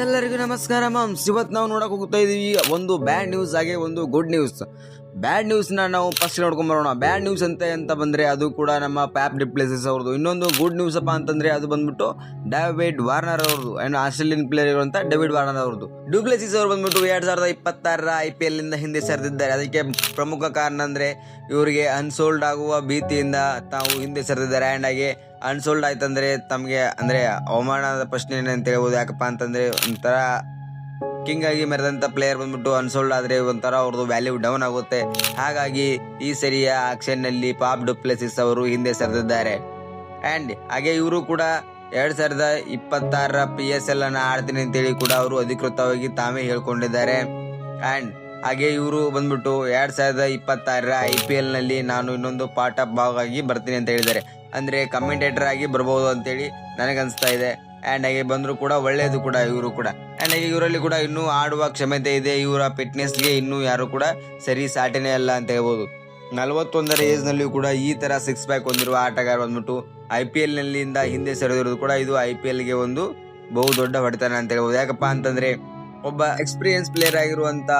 ಎಲ್ಲರಿಗೂ ನಮಸ್ಕಾರ ಮಾಮ್ಸ್ ಇವತ್ತು ನಾವು ನೋಡಕ್ ಹೋಗ್ತಾ ಇದೀವಿ ಒಂದು ಬ್ಯಾಡ್ ನ್ಯೂಸ್ ಹಾಗೆ ಒಂದು ಗುಡ್ ನ್ಯೂಸ್ ಬ್ಯಾಡ್ ನ್ಯೂಸ್ನ ನಾವು ಫಸ್ಟ್ ನೋಡ್ಕೊಂಡು ಬರೋಣ. ಬ್ಯಾಡ್ ನ್ಯೂಸ್ ಅಂತ ಅಂತ ಬಂದರೆ ಅದು ಕೂಡ ನಮ್ಮ ಪ್ಯಾಪ್ ಡಿಪ್ಲೇಸಸ್ ಅವ್ರದ್ದು. ಇನ್ನೊಂದು ಗುಡ್ ನ್ಯೂಸ್ ಅಪ್ಪ ಅಂತಂದರೆ ಅದು ಬಂದ್ಬಿಟ್ಟು ಡೇವಿಡ್ ವಾರ್ನರ್ ಅವ್ರದ್ದು. ಏನು ಆಸ್ಟ್ರೇಲಿಯನ್ ಪ್ಲೇಯರ್ ಅಂತ ಡೇವಿಡ್ ವಾರ್ನರ್ ಅವ್ರದ್ದು. ಡುಪ್ಲೆಸಿಸ್ ಅವರು ಬಂದ್ಬಿಟ್ಟು ಎರಡು ಸಾವಿರದ ಇಪ್ಪತ್ತಾರರ ಐ ಪಿ ಎಲ್ ಇಂದ ಹಿಂದೆ ಸರಿದಿದ್ದಾರೆ. ಅದಕ್ಕೆ ಪ್ರಮುಖ ಕಾರಣ ಅಂದರೆ ಇವರಿಗೆ ಅನ್ಸೋಲ್ಡ್ ಆಗುವ ಭೀತಿಯಿಂದ ತಾವು ಹಿಂದೆ ಸರಿದಿದ್ದಾರೆ. ಆ್ಯಂಡ್ ಹಾಗೆ ಅನ್ಸೋಲ್ಡ್ ಆಯ್ತಂದ್ರೆ ತಮಗೆ ಅಂದರೆ ಅವಮಾನದ ಪ್ರಶ್ನೆ ಏನಂತ ಹೇಳ್ಬೋದು. ಯಾಕಪ್ಪ ಅಂತಂದರೆ ಒಂಥರ ಕಿಂಗ್ ಆಗಿ ಮೆರೆದಂತ ಪ್ಲೇಯರ್ ಬಂದ್ಬಿಟ್ಟು ಅನ್ಸೋಲ್ಡ್ ಆದ್ರೆ ಒಂಥರ ಅವ್ರದ್ದು ವ್ಯಾಲ್ಯೂ ಡೌನ್ ಆಗುತ್ತೆ. ಹಾಗಾಗಿ ಈ ಸರಿಯ ಆಕ್ಷನ್ನಲ್ಲಿ ಪಾಪ್ ಡುಪ್ಲೆಸಿಸ್ ಅವರು ಹಿಂದೆ ಸರಿದಿದ್ದಾರೆ. ಅಂಡ್ ಹಾಗೆ ಇವರು ಕೂಡ ಎರಡ್ ಸಾವಿರದ ಇಪ್ಪತ್ತಾರರ ಪಿ ಎಸ್ ಎಲ್ ಅನ್ನ ಆಡ್ತೀನಿ ಅಂತೇಳಿ ಕೂಡ ಅವರು ಅಧಿಕೃತವಾಗಿ ತಾವೇ ಹೇಳ್ಕೊಂಡಿದ್ದಾರೆ. ಅಂಡ್ ಹಾಗೆ ಇವರು ಬಂದ್ಬಿಟ್ಟು ಎರಡ್ ಸಾವಿರದ ಇಪ್ಪತ್ತಾರರ ಐ ಪಿ ಎಲ್ನಲ್ಲಿ ನಾನು ಇನ್ನೊಂದು ಪಾಠ ಆಫ್ ಭಾಗ ಆಗಿ ಬರ್ತೀನಿ ಅಂತ ಹೇಳಿದ್ದಾರೆ. ಅಂದ್ರೆ ಕಮೆಂಟೇಟರ್ ಆಗಿ ಬರ್ಬೋದು ಅಂತೇಳಿ ನನಗನ್ಸ್ತಾ ಇದೆ. ಅಂಡ್ ಹಾಗೆ ಬಂದ್ರು ಕೂಡ ಒಳ್ಳೆಯದು ಕೂಡ ಇವರು ಕೂಡ. ಅಂಡ್ ಹಾಗೆ ಇವರಲ್ಲಿ ಕೂಡ ಇನ್ನೂ ಆಡುವ ಕ್ಷಮತೆ ಇದೆ, ಇವರ ಫಿಟ್ನೆಸ್ಗೆ ಇನ್ನೂ ಯಾರು ಕೂಡ ಸರಿ ಸಾಟಿನೇ ಅಲ್ಲ ಅಂತ ಹೇಳ್ಬೋದು. ನಲವತ್ತೊಂದರ ಏಜ್ನಲ್ಲಿ ಕೂಡ ಈ ತರ ಸಿಕ್ಸ್ ಪ್ಯಾಕ್ ಹೊಂದಿರುವ ಆಟಗಾರ ಬಂದ್ಬಿಟ್ಟು ಐ ಪಿ ಎಲ್ ನಲ್ಲಿಂದ ಹಿಂದೆ ಸರಿದಿರೋದು ಕೂಡ ಇದು ಐ ಪಿ ಎಲ್ಗೆ ಒಂದು ಬಹು ದೊಡ್ಡ ಹೊಡೆತನ ಅಂತ ಹೇಳ್ಬೋದು. ಯಾಕಪ್ಪ ಅಂತಂದ್ರೆ ಒಬ್ಬ ಎಕ್ಸ್ಪೀರಿಯನ್ಸ್ ಪ್ಲೇಯರ್ ಆಗಿರುವಂತ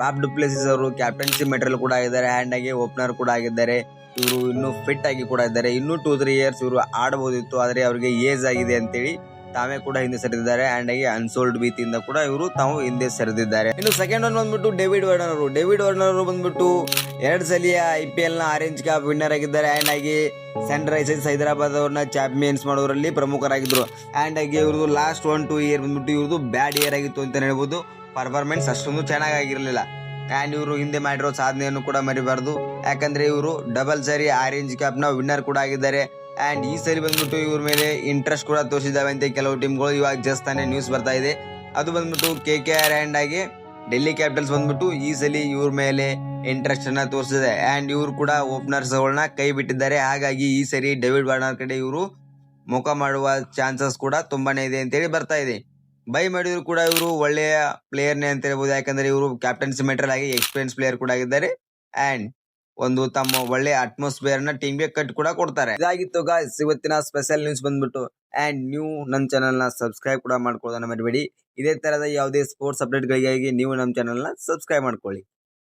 ಪಾಪ್ ಡುಪ್ಲೆಸಿಸ್ ಅವರು ಕ್ಯಾಪ್ಟನ್ಸಿ ಮೆಟೀರಿಯಲ್ ಕೂಡ ಆಗಿದ್ದಾರೆ. ಹ್ಯಾಂಡ್ ಆಗಿ ಓಪನರ್ ಕೂಡ ಆಗಿದ್ದಾರೆ. ಇವರು ಇನ್ನು ಫಿಟ್ ಆಗಿ ಕೂಡ ಇದ್ದಾರೆ. ಇನ್ನು ಟೂ ತ್ರೀ ಇಯರ್ಸ್ ಇವರು ಆಡಬಹುದಿತ್ತು ಆದರೆ ಅವರಿಗೆ ಏಜ್ ಆಗಿದೆ ಅಂತೇಳಿ ತಾವೇ ಕೂಡ ಹಿಂದೆ ಸರಿದಿದ್ದಾರೆ. ಅಂಡ್ ಆಗಿ ಅನ್ಸೋಲ್ಡ್ ಭೀತಿಯಿಂದ ಕೂಡ ಇವರು ತಾವು ಹಿಂದೆ ಸರಿದಿದ್ದಾರೆ. ಇನ್ನು ಸೆಕೆಂಡ್ ಒನ್ ಬಂದ್ಬಿಟ್ಟು ಡೇವಿಡ್ ವರ್ನರ್ ಅವರು. ಡೇವಿಡ್ ವರ್ನರ್ ಅವರು ಬಂದ್ಬಿಟ್ಟು ಎರಡು ಸಲಿಯ ಐ ಪಿ ಎಲ್ನ ಆರೆಂಜ್ ಕಪ್ ವಿನ್ನರ್ ಆಗಿದ್ದಾರೆ. ಅಂಡ್ ಆಗಿ ಸನ್ ರೈಸರ್ಸ್ ಹೈದರಾಬಾದ್ ಅವ್ರನ್ನ ಚಾಂಪಿಯನ್ಸ್ ಮಾಡೋರಲ್ಲಿ ಪ್ರಮುಖರಾಗಿದ್ದರು ಆ್ಯಂಡ್ ಆಗಿ ಇವ್ರದ್ದು ಲಾಸ್ಟ್ ಒನ್ ಟೂ ಇಯರ್ ಬಂದ್ಬಿಟ್ಟು ಇವ್ರದ್ದು ಬ್ಯಾಡ್ ಇಯರ್ ಆಗಿತ್ತು ಅಂತ ಹೇಳ್ಬೋದು. ಪರ್ಫಾರ್ಮೆನ್ಸ್ ಅಷ್ಟೊಂದು ಚೆನ್ನಾಗಿರ್ಲಿಲ್ಲ ಅಂಡ್ ಇವರು ಹಿಂದೆ ಮಾಡಿರೋ ಸಾಧನೆಯನ್ನು ಕೂಡ ಮರಿಬಾರ್ದು. ಯಾಕಂದ್ರೆ ಇವರು ಡಬಲ್ ಸರಿ ಆರೆಂಜ್ ಕ್ಯಾಪ್ನ ವಿನ್ನರ್ ಕೂಡ ಆಗಿದ್ದಾರೆ. ಆ್ಯಂಡ್ ಈ ಸರಿ ಬಂದ್ಬಿಟ್ಟು ಇವ್ರ ಮೇಲೆ ಇಂಟ್ರೆಸ್ಟ್ ಕೂಡ ತೋರಿಸಿದ್ದಾವೆ ಅಂತ ಕೆಲವು ಟೀಮ್ಗಳು ಇವಾಗ ಜಸ್ಟ್ ತಾನೇ ನ್ಯೂಸ್ ಬರ್ತಾ ಇದೆ. ಅದು ಬಂದ್ಬಿಟ್ಟು ಕೆ ಕೆ ಆರ್ ಆ್ಯಂಡ್ ಆಗಿ ಡೆಲ್ಲಿ ಕ್ಯಾಪಿಟಲ್ಸ್ ಬಂದ್ಬಿಟ್ಟು ಈ ಸಲ ಇವ್ರ ಮೇಲೆ ಇಂಟ್ರೆಸ್ಟ್ ಅನ್ನ ತೋರಿಸಿದೆ. ಆ್ಯಂಡ್ ಇವರು ಕೂಡ ಓಪನರ್ಸ್ ಗಳನ್ನ ಕೈ ಬಿಟ್ಟಿದ್ದಾರೆ. ಹಾಗಾಗಿ ಈ ಸರಿ ಡೇವಿಡ್ ವಾರ್ನರ್ ಕಡೆ ಇವರು ಮುಖ ಮಾಡುವ ಚಾನ್ಸಸ್ ಕೂಡ ತುಂಬಾನೇ ಇದೆ ಅಂತೇಳಿ ಬರ್ತಾ ಇದೆ. ಬೈ ಮಾಡಿದ್ರು ಕೂಡ ಇವರು ಒಳ್ಳೆಯ ಪ್ಲೇಯರ್ನೇ ಅಂತ ಹೇಳ್ಬೋದು. ಯಾಕಂದ್ರೆ ಇವರು ಕ್ಯಾಪ್ಟನ್ಸಿ ಮೆಟರ್ ಆಗಿ ಎಕ್ಸ್ಪೀರಿಯನ್ಸ್ ಪ್ಲೇಯರ್ ಕೂಡ ಆಗಿದ್ದಾರೆ. ಅಂಡ್ ಒಂದು ತಮ್ಮ ಒಳ್ಳೆಯ ಅಟ್ಮಾಸ್ಫಿಯರ್ನ ಟೀಮ್ಗೆ ಕಟ್ ಕೂಡ ಕೊಡ್ತಾರೆ. ಇದಾಗಿತ್ತು ಗಾಯ್ಸ್ ಇವತ್ತಿನ ಸ್ಪೆಷಲ್ ನ್ಯೂಸ್ ಬಂದ್ಬಿಟ್ಟು. ಅಂಡ್ ನೀವು ನಮ್ಮ ಚಾನಲ್ನ ಸಬ್ಸ್ಕ್ರೈಬ್ ಕೂಡ ಮಾಡ್ಕೊಳ್ಳೋದನ್ನ ಮರಿಬೇಡಿ. ಇದೇ ತರದ ಯಾವುದೇ ಸ್ಪೋರ್ಟ್ಸ್ ಅಪ್ಡೇಟ್ ಗಳಿಗಾಗಿ ನೀವು ನಮ್ಮ ಚಾನಲ್ನ ಸಬ್ಸ್ಕ್ರೈಬ್ ಮಾಡ್ಕೊಳ್ಳಿ.